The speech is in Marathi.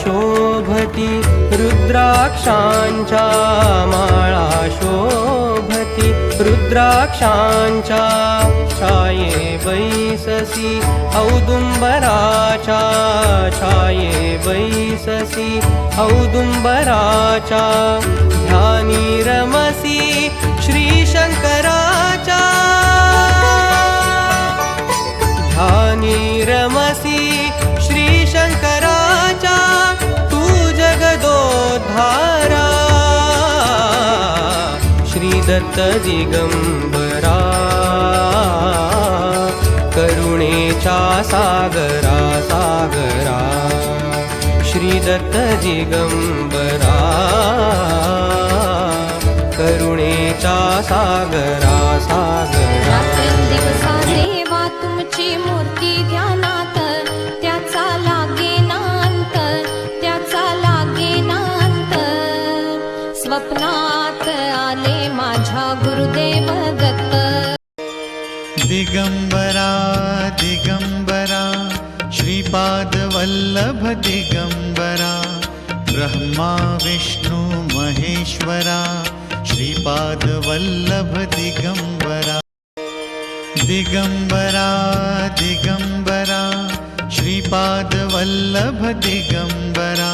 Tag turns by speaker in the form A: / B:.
A: शोभती रुद्राक्षाञ्चा माळा शोभती रुद्राक्षाञ्चा छाये बैससी औदुम्बराचा छाये बैससी औदुम्बराचा ध्यान दत्त दिगंबरा करुणेच्या सागरा सागरा. श्री दत्त दिगंबरा करुणेच्या सागरा
B: स्वप्नात आले माझा गुरुदेव दत्त।
C: दिगम्बरा दिगम्बरा श्रीपादवल्लभ दिगम्बरा ब्रह्मा विष्णु महेश्वरा श्रीपादवल्लभ दिगम्बरा दिगम्बरा दिगम्बरा श्रीपादवल्लभ दिगम्बरा